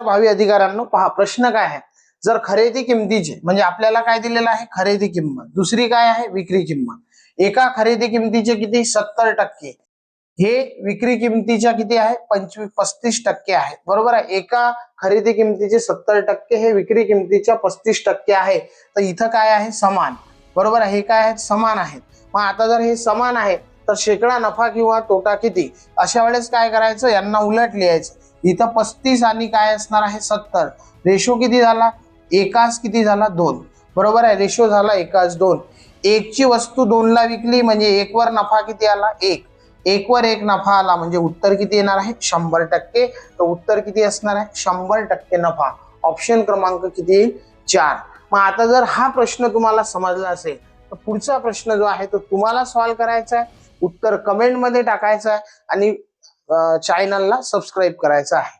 भावी अधिकाऱ्यांनो पहा प्रश्न काय आहे? जर खरेदी किमतीचे म्हणजे आपल्याला काय दिलेलं आहे? खरेदी किंमत. दुसरी काय आहे? विक्री किंमत. एका खरेदी किमतीचे किती? सत्तर टक्के. हे विक्री किमतीच्या किती आहे? पंचवीस पस्तीस टक्के आहे. बरोबर आहे? एका खरेदी किमतीचे सत्तर टक्के हे विक्री किमतीच्या पस्तीस टक्के आहे. तर इथं काय आहे? समान. बरोबर आहे? हे काय आहेत? समान आहेत. मग आता जर हे समान आहे तर शेकडा नफा किंवा तोटा किती? अशा वेळेस काय करायचं? यांना उलट लिहायचं. इथं पस्तीस आणि काय असणार आहे? सत्तर. रेशो किती झाला? एकाच किती झाला? दोन. बरोबर आहे? रेशो झाला एकाच दोन. एकची वस्तू दोनला विकली म्हणजे एकवर नफा किती आला? एक. एकवर एक नफा आला म्हणजे उत्तर किती येणार आहे? शंभर टक्के. तर उत्तर किती असणार आहे? शंभर टक्के नफा. ऑप्शन क्रमांक किती? येईल चार. मग आता जर हा प्रश्न तुम्हाला समजला असेल तर पुढचा प्रश्न जो आहे तो तुम्हाला सॉल्व्ह करायचा आहे. उत्तर कमेंटमध्ये टाकायचं आहे. आणि चॅनलला सबस्क्राईब करायचं आहे.